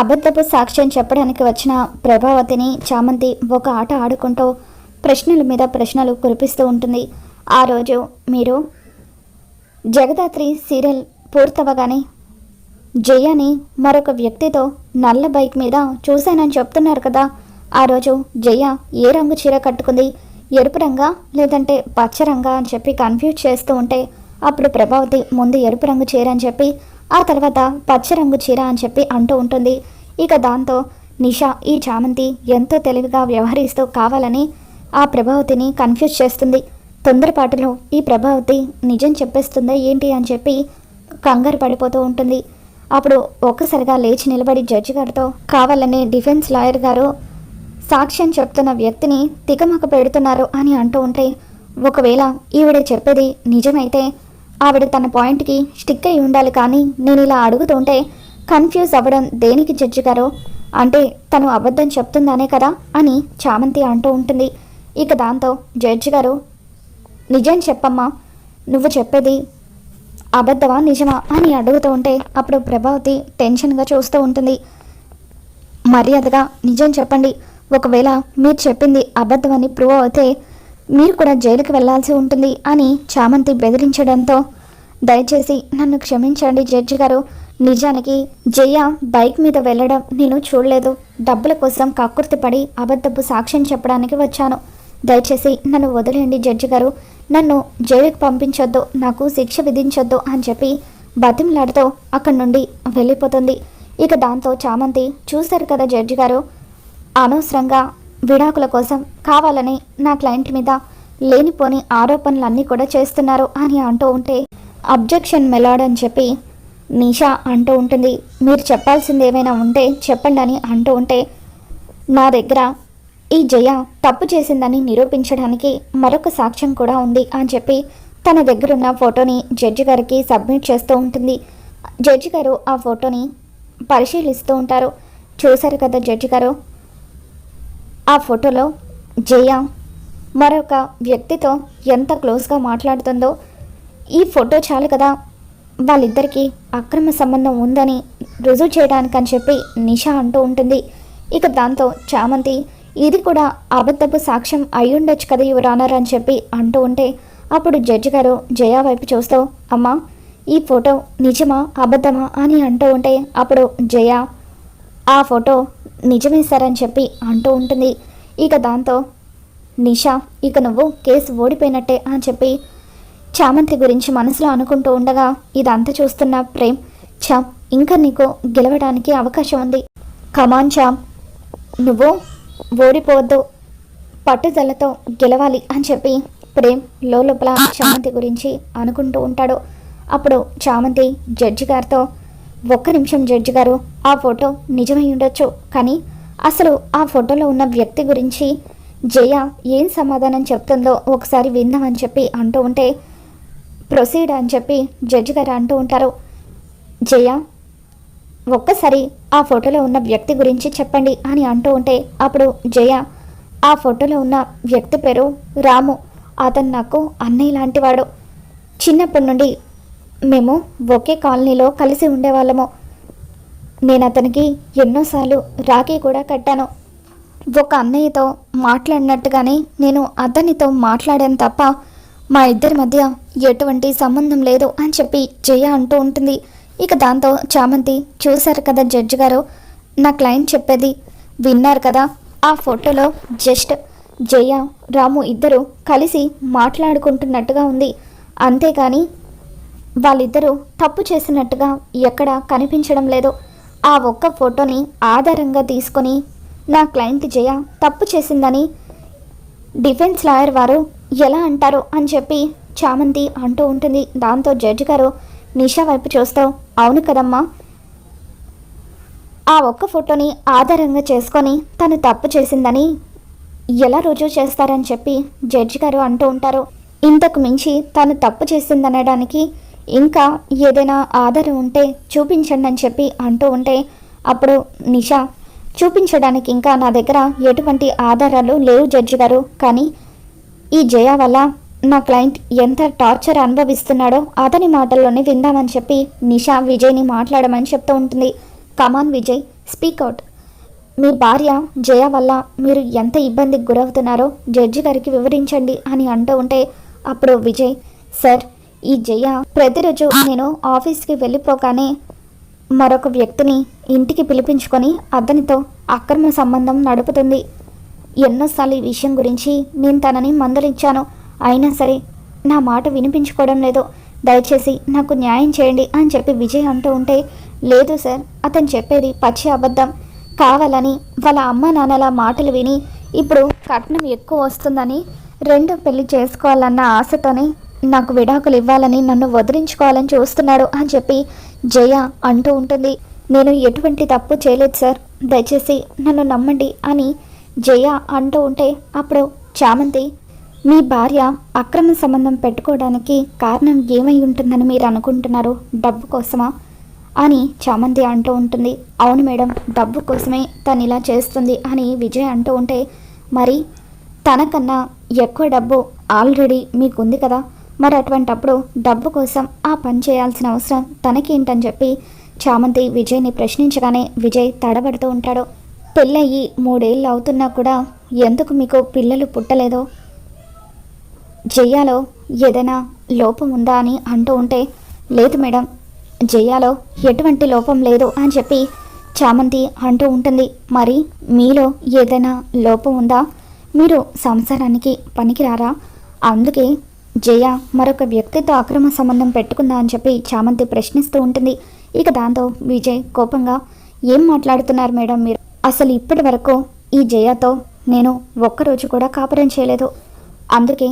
అబద్ధపు సాక్ష్యం చెప్పడానికి వచ్చిన ప్రభావతిని చామంతి ఒక ఆట ఆడుకుంటూ ప్రశ్నల మీద ప్రశ్నలు కురిపిస్తూ ఉంటుంది. ఆ రోజు మీరు జగదాత్రి సీరియల్ పూర్తవగానే జయని మరొక వ్యక్తితో నల్ల బైక్ మీద చూశానని చెప్తున్నారు కదా. ఆ రోజు జయ ఏ రంగు చీర కట్టుకుంది? ఎరుపు రంగా లేదంటే పచ్చ రంగా అని చెప్పి కన్ఫ్యూజ్ చేస్తూ ఉంటే అప్పుడు ప్రభావతి ముందు ఎరుపు రంగు చీర అని చెప్పి ఆ తర్వాత పచ్చ రంగు చీర అని చెప్పి అంటూ ఉంటుంది. ఇక దాంతో నిషా ఈ చామంతి ఎంతో తెలివిగా వ్యవహరిస్తూ కావాలని ఆ ప్రభావతిని కన్ఫ్యూజ్ చేస్తుంది. తొందరపాటులో ఈ ప్రభావతి నిజం చెప్పేస్తుందా ఏంటి అని చెప్పి కంగారు పడిపోతూ ఉంటుంది. అప్పుడు ఒక్కసారిగా లేచి నిలబడి జడ్జి గారితో కావాలని డిఫెన్స్ లాయర్ గారు సాక్ష్యం చెప్తున్న వ్యక్తిని తికమక పెడుతున్నారు అని అంటూ ఉంటే ఒకవేళ ఈవిడ చెప్పేది నిజమైతే ఆవిడ తన పాయింట్కి స్టిక్ అయి ఉండాలి కానీ నేను ఇలా అడుగుతుంటే కన్ఫ్యూజ్ అవ్వడం దేనికి జడ్జిగారో అంటే తను అబద్ధం చెప్తుందనే కదా అని చామంతి అంటూ ఉంటుంది. ఇక దాంతో జడ్జి గారు నిజం చెప్పమ్మా నువ్వు చెప్పేది అబద్ధమా నిజమా? అని అడుగుతూ ఉంటే అప్పుడు ప్రభావతి టెన్షన్గా చూస్తూ ఉంటుంది. మర్యాదగా నిజం చెప్పండి. ఒకవేళ మీరు చెప్పింది అబద్ధమని ప్రూవ్ అవుతే మీరు కూడా జైలుకి వెళ్ళాల్సి ఉంటుంది అని చామంతి బెదిరించడంతో దయచేసి నన్ను క్షమించండి జడ్జి గారు. నిజానికి జయ బైక్ మీద వెళ్ళడం నేను చూడలేదు. డబ్బుల కోసం కక్కుర్తి పడి అబద్ధపు సాక్ష్యం చెప్పడానికి వచ్చాను. దయచేసి నన్ను వదిలేయండి జడ్జి గారు. నన్ను జైలుకి పంపించొద్దు నాకు శిక్ష విధించొద్దు అని చెప్పి బతిమలాడుతూ అక్కడి నుండి వెళ్ళిపోతుంది. ఇక దాంతో చామంతి చూశారు కదా జడ్జి గారు? అనవసరంగా విడాకుల కోసం కావాలని నా క్లయింట్ మీద లేనిపోని ఆరోపణలన్నీ కూడా చేస్తున్నారు అని అంటూ ఉంటే అబ్జెక్షన్ మెలాడ్ అని చెప్పి నిషా అంటూ ఉంటుంది. మీరు చెప్పాల్సింది ఏమైనా ఉంటే చెప్పండి అని అంటూ ఉంటే నా దగ్గర ఈ జయ తప్పు చేసిందని నిరూపించడానికి మరొక సాక్ష్యం కూడా ఉంది అని చెప్పి తన దగ్గరున్న ఫోటోని జడ్జి గారికి సబ్మిట్ చేస్తూ ఉంటుంది. జడ్జి గారు ఆ ఫోటోని పరిశీలిస్తూ ఉంటారు. చూశారు కదా జడ్జి గారు? ఆ ఫోటోలో జయ మరొక వ్యక్తితో ఎంత క్లోజ్గా మాట్లాడుతుందో. ఈ ఫోటో చాలు కదా. వాళ్ళిద్దరికీ అక్రమ సంబంధం ఉందని రుజువు చేయడానికి అని చెప్పి నిషా అంటూ ఉంటుంది. ఇక దాంతో చామంతి ఇది కూడా అబద్ధపు సాక్ష్యం అయ్యుండొచ్చు కదా యువరానర్ అని చెప్పి అంటూ ఉంటే అప్పుడు జడ్జి గారు జయ వైపు చూస్తూ అమ్మా ఈ ఫోటో నిజమా అబద్ధమా? అని అంటూ ఉంటే అప్పుడు జయ ఆ ఫోటో నిజమే సార్ అని చెప్పి అంటూ ఉంటుంది. ఇక దాంతో నిషా ఇక నువ్వు కేసు ఓడిపోయినట్టే అని చెప్పి చామంతి గురించి మనసులో అనుకుంటూ ఉండగా ఇదంతా చూస్తున్న ప్రేమ్ చామ్ ఇంకా నీకు గెలవడానికి అవకాశం ఉంది. కమాన్ చామ్ నువ్వు ఓడిపోవద్దు. పట్టుదలతో గెలవాలి అని చెప్పి ప్రేమ్ లోపల చామంతి గురించి అనుకుంటూ ఉంటాడు. అప్పుడు చామంతి జడ్జి గారితో ఒక్క నిమిషం జడ్జి గారు ఆ ఫోటో నిజమై ఉండొచ్చు. కానీ అసలు ఆ ఫోటోలో ఉన్న వ్యక్తి గురించి జయ ఏం సమాధానం చెప్తుందో ఒకసారి విందామని చెప్పి అంటూ ఉంటే ప్రొసీడ్ అని చెప్పి జడ్జి గారు అంటూ ఉంటారు. జయ ఒక్కసారి ఆ ఫోటోలో ఉన్న వ్యక్తి గురించి చెప్పండి అని అంటూ ఉంటే అప్పుడు జయ ఆ ఫోటోలో ఉన్న వ్యక్తి పేరు రాము. అతను నాకు అన్నయ్య లాంటివాడు. చిన్నప్పటి నుండి మేము ఒకే కాలనీలో కలిసి ఉండేవాళ్ళము. నేను అతనికి ఎన్నోసార్లు రాఖీ కూడా కట్టాను. ఒక అన్నయ్యతో మాట్లాడినట్టుగానే నేను అతనితో మాట్లాడాను తప్ప మా ఇద్దరి మధ్య ఎటువంటి సంబంధం లేదు అని చెప్పి జయ అంటూ ఉంటుంది. ఇక దాంతో చామంతి చూశారు కదా జడ్జి గారు నా క్లయింట్ చెప్పేది విన్నారు కదా. ఆ ఫోటోలో జస్ట్ జయ రాము ఇద్దరు కలిసి మాట్లాడుకుంటున్నట్టుగా ఉంది. అంతేకాని వాళ్ళిద్దరూ తప్పు చేసినట్టుగా ఎక్కడా కనిపించడం లేదు. ఆ ఒక్క ఫోటోని ఆధారంగా తీసుకొని నా క్లయింట్ జయ తప్పు చేసిందని డిఫెన్స్ లాయర్ వారు ఎలా అంటారు అని చెప్పి చామంతి అంటూ ఉంటుంది. దాంతో జడ్జి గారు నిషా వైపు చూస్తూ అవును కదమ్మా. ఆ ఒక్క ఫోటోని ఆధారంగా చేసుకొని తను తప్పు చేసిందని ఎలా రుజువు చేస్తారని చెప్పి జడ్జి గారు అంటూ ఉంటారు. ఇంతకు మించి తను తప్పు చేసిందనడానికి ఇంకా ఏదైనా ఆధారం ఉంటే చూపించండి అని చెప్పి అంటూ ఉంటే అప్పుడు నిషా చూపించడానికి ఇంకా నా దగ్గర ఎటువంటి ఆధారాలు లేవు జడ్జి గారు. కానీ ఈ జయ వల్ల నా క్లయింట్ ఎంత టార్చర్ అనుభవిస్తున్నాడో అతని మాటల్లోనే విందామని చెప్పి నిషా విజయ్ని మాట్లాడమని చెప్తూ ఉంటుంది. Come on Vijay speak out మీ భార్య జయ వల్ల మీరు ఎంత ఇబ్బందికి గురవుతున్నారో జడ్జి గారికి వివరించండి అని అంటూ ఉంటే అప్పుడు విజయ్ సార్ ఈ జయ ప్రతిరోజు నేను ఆఫీస్కి వెళ్ళిపోగానే మరొక వ్యక్తిని ఇంటికి పిలిపించుకొని అతనితో అక్రమ సంబంధం నడుపుతుంది. ఎన్నోసార్లు ఈ విషయం గురించి నేను తనని మందలించాను. అయినా సరే నా మాట వినిపించుకోవడం లేదు. దయచేసి నాకు న్యాయం చేయండి అని చెప్పి విజయ్ అంటూ ఉంటే లేదు సార్ అతను చెప్పేది పచ్చి అబద్ధం. కావాలని వాళ్ళ అమ్మ నాన్నల మాటలు విని ఇప్పుడు కట్నం ఎక్కువ వస్తుందని రెండు పెళ్ళి చేసుకోవాలన్న ఆశతోనే నాకు విడాకులు ఇవ్వాలని నన్ను వదిలించుకోవాలని చూస్తున్నాడు అని చెప్పి జయ అంటూ ఉంటుంది. నేను ఎటువంటి తప్పు చేయలేదు సార్. దయచేసి నన్ను నమ్మండి అని జయ అంటూ ఉంటే అప్పుడు చామంతి మీ భార్య అక్రమ సంబంధం పెట్టుకోవడానికి కారణం ఏమై ఉంటుందని మీరు అనుకుంటున్నారు? డబ్బు కోసమా? అని చామంతి అంటూ ఉంటుంది. అవును మేడం డబ్బు కోసమే తను ఇలా చేస్తుంది అని విజయ్ అంటూ ఉంటే మరి తనకన్నా ఎక్కువ డబ్బు ఆల్రెడీ మీకుంది కదా? మరి అటువంటప్పుడు డబ్బు కోసం ఆ పని చేయాల్సిన అవసరం తనకేంటని చెప్పి చామంతి విజయ్ని ప్రశ్నించగానే విజయ్ తడబడుతూ ఉంటాడు. పెళ్ళయ్యి మూడేళ్ళు అవుతున్నా కూడా ఎందుకు మీకు పిల్లలు పుట్టలేదో? జయాలో ఏదైనా లోపం ఉందా అని అంటూ ఉంటే లేదు మేడం జయాలో ఎటువంటి లోపం లేదు అని చెప్పి చామంతి అంటూ ఉంటుంది. మరి మీలో ఏదైనా లోపం ఉందా? మీరు సంసారానికి పనికిరారా? అందుకే జయ మరొక వ్యక్తితో అక్రమ సంబంధం పెట్టుకుందా అని చెప్పి చామంతి ప్రశ్నిస్తూ ఉంటుంది. ఇక దాంతో విజయ్ కోపంగా ఏం మాట్లాడుతున్నారు మేడం మీరు? అసలు ఇప్పటి వరకు ఈ జయతో నేను ఒక్కరోజు కూడా కాపురం చేయలేదు. అందుకే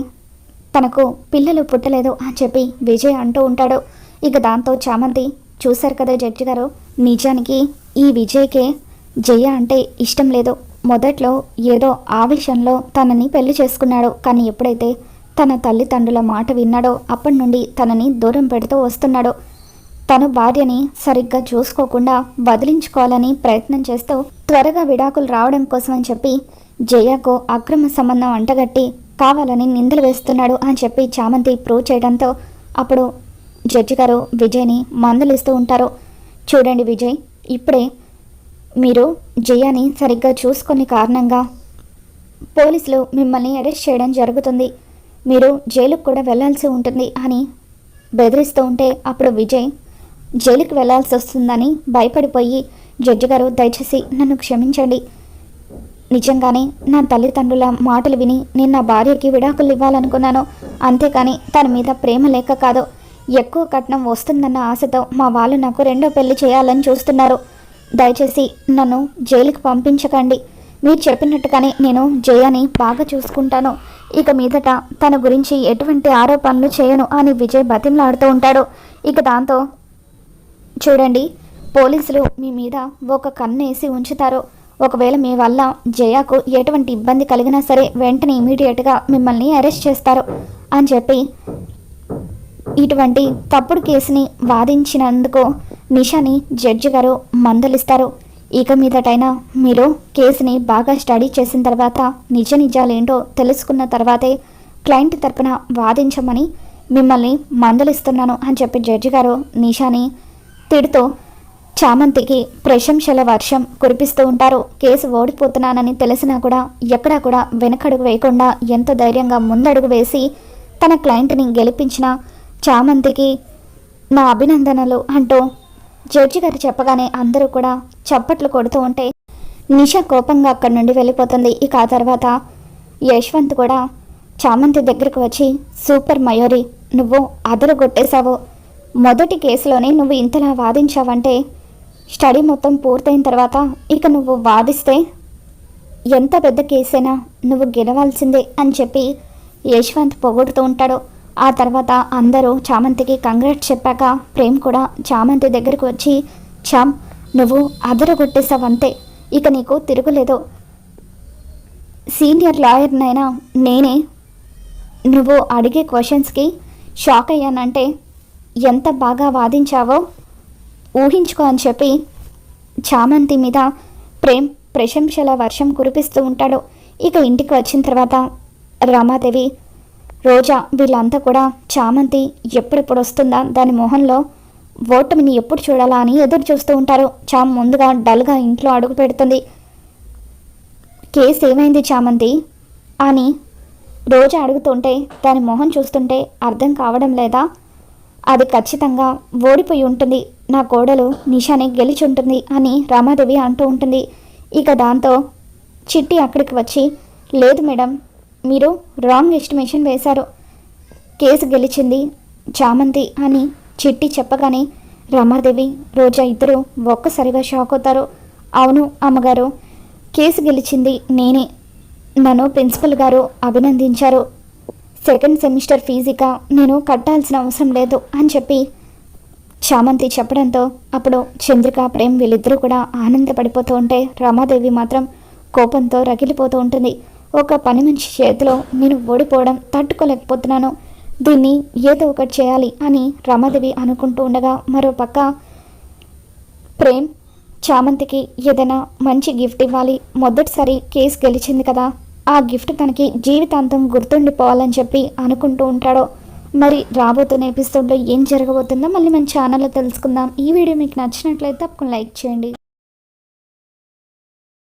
తనకు పిల్లలు పుట్టలేదు అని చెప్పి విజయ్ అంటూ ఉంటాడు. ఇక దాంతో చామంతి చూశారు కదా జడ్జి గారు నిజానికి ఈ విజయ్కే జయ అంటే ఇష్టం లేదు. మొదట్లో ఏదో ఆవేశంలో తనని పెళ్ళి చేసుకున్నాడు. కానీ ఎప్పుడైతే తన తల్లిదండ్రుల మాట విన్నాడో అప్పటి నుండి తనని దూరం పెడుతూ వస్తున్నాడో. తను భార్యని సరిగ్గా చూసుకోకుండా వదిలించుకోవాలని ప్రయత్నం చేస్తూ త్వరగా విడాకులు రావడం కోసమని చెప్పి జయకు అక్రమ సంబంధం అంటగట్టి కావాలని నిందలు వేస్తున్నాడు అని చెప్పి చామంతి ప్రూవ్ చేయడంతో అప్పుడు జడ్జి గారు విజయ్ని మందలిస్తూ ఉంటారు. చూడండి విజయ్ ఇప్పుడే మీరు జయాని సరిగ్గా చూసుకునే కారణంగా పోలీసులు మిమ్మల్ని అరెస్ట్ చేయడం జరుగుతుంది. మీరు జైలుకు కూడా వెళ్ళాల్సి ఉంటుంది అని బెదిరిస్తూ ఉంటే అప్పుడు విజయ్ జైలుకి వెళ్ళాల్సి వస్తుందని భయపడిపోయి జడ్జి గారు దయచేసి నన్ను క్షమించండి. నిజంగానే నా తల్లిదండ్రుల మాటలు విని నేను నా భార్యకి విడాకులు ఇవ్వాలనుకున్నాను. అంతేకాని తన మీద ప్రేమ లేక కాదు ఎక్కువ కట్నం వస్తుందన్న ఆశతో మా వాళ్ళు నాకు రెండో పెళ్ళి చేయాలని చూస్తున్నారు. దయచేసి నన్ను జైలుకి పంపించకండి. మీరు చెప్పినట్టుగానే నేను జయాని బాగా చూసుకుంటాను. ఇక మీదట తన గురించి ఎటువంటి ఆరోపణలు చేయను అని విజయ్ బతిమలాడుతూ ఉంటాడు. ఇక దాంతో చూడండి పోలీసులు మీ మీద ఒక కన్ను వేసి ఉంచుతారు. ఒకవేళ మీ వల్ల జయాకు ఎటువంటి ఇబ్బంది కలిగినా సరే వెంటనే ఇమీడియట్గా మిమ్మల్ని అరెస్ట్ చేస్తారు అని చెప్పి ఇటువంటి తప్పుడు కేసుని వాదించినందుకు నిషాని జడ్జి గారు మందలిస్తారు. ఇక మీదటైనా మీరు కేసుని బాగా స్టడీ చేసిన తర్వాత నిజ నిజాలేంటో తెలుసుకున్న తర్వాతే క్లయింట్ తరపున వాదించమని మిమ్మల్ని మందలిస్తున్నాను అని చెప్పి జడ్జి గారు నిషాని తిడుతూ చామంతికి ప్రశంసల వర్షం కురిపిస్తూ ఉంటారు. కేసు ఓడిపోతున్నానని తెలిసినా కూడా ఎక్కడా కూడా వెనకడుగు వేయకుండా ఎంతో ధైర్యంగా ముందడుగు వేసి తన క్లయింట్ని గెలిపించిన చామంతికి నా అభినందనలు అంటూ జడ్జి గారు చెప్పగానే అందరూ కూడా చప్పట్లు కొడుతూ ఉంటే నిష కోపంగా అక్కడి నుండి వెళ్ళిపోతుంది. ఇక ఆ తర్వాత యశ్వంత్ కూడా చామంతి దగ్గరకు వచ్చి సూపర్ మయూరి నువ్వు అదరగొట్టేశావు మొదటి కేసులోనే నువ్వు ఇంతలా వాదించావంటే స్టడీ మొత్తం పూర్తయిన తర్వాత ఇక నువ్వు వాదిస్తే ఎంత పెద్ద కేసైనా నువ్వు గెలవాల్సిందే అని చెప్పి యశ్వంత్ పొగుడుతూ ఉంటాడు. ఆ తర్వాత అందరూ చామంతికి కంగ్రాట్స్ చెప్పాక ప్రేమ్ కూడా చామంతి దగ్గరకు వచ్చి చామ్ నువ్వు అదరగొట్టేసావంతే ఇక నీకు తిరుగులేదు. సీనియర్ లాయర్నైనా నేనే నువ్వు అడిగే క్వశ్చన్స్కి షాక్ అయ్యానంటే ఎంత బాగా వాదించావో ఊహించుకో అని చెప్పి చామంతి మీద ప్రేమ్ ప్రశంసల వర్షం కురిపిస్తూ ఉంటాడు. ఇక ఇంటికి వచ్చిన తర్వాత రమాదేవి రోజా వీళ్ళంతా కూడా చామంతి ఎప్పుడెప్పుడు వస్తుందా? దాని మొహంలో ఓటమిని ఎప్పుడు చూడాలా అని ఎదురు చూస్తూ ఉంటారు. చామ్ ముందుగా డల్గా ఇంట్లో అడుగు పెడుతుంది. కేసు ఏమైంది చామంతి? అని రోజు అడుగుతుంటే దాని మొహం చూస్తుంటే అర్థం కావడం లేదా? అది ఖచ్చితంగా ఓడిపోయి ఉంటుంది. నా కోడలు నిషాని గెలిచి ఉంటుంది అని రమాదేవి అంటూ ఉంటుంది. ఇక దాంతో చిట్టి అక్కడికి వచ్చి లేదు మేడం మీరు రాంగ్ ఎస్టిమేషన్ వేశారు. కేసు గెలిచింది చామంతి అని చిట్టి చెప్పగానే రమాదేవి రోజా ఇద్దరు ఒక్కసారిగా షాక్ అవుతారు. అవును అమ్మగారు కేసు గెలిచింది నేనే. నన్ను ప్రిన్సిపల్ గారు అభినందించారు. సెకండ్ సెమిస్టర్ ఫీజుగా నేను కట్టాల్సిన అవసరం లేదు అని చెప్పి చామంతి చెప్పడంతో అప్పుడు చంద్రిక ప్రేమ్ వీళ్ళిద్దరూ కూడా ఆనందపడిపోతూ ఉంటే రమాదేవి మాత్రం కోపంతో రగిలిపోతూ ఉంటుంది. ఒక పని మనిషి చేతిలో నేను ఓడిపోవడం తట్టుకోలేకపోతున్నాను. దీన్ని ఏదో ఒకటి చేయాలి అని రమాదేవి అనుకుంటూ ఉండగా మరో పక్క ప్రేమ్ చామంతికి ఏదైనా మంచి గిఫ్ట్ ఇవ్వాలి. మొదటిసారి కేసు గెలిచింది కదా. ఆ గిఫ్ట్ తనకి జీవితాంతం గుర్తుండిపోవాలని చెప్పి అనుకుంటూ ఉంటాడో మరి రాబోతున్న ఎపిసోడ్లో ఏం జరగబోతుందో మళ్ళీ మన ఛానల్లో తెలుసుకుందాం. ఈ వీడియో మీకు నచ్చినట్లయితే తప్పకుండా లైక్ చేయండి.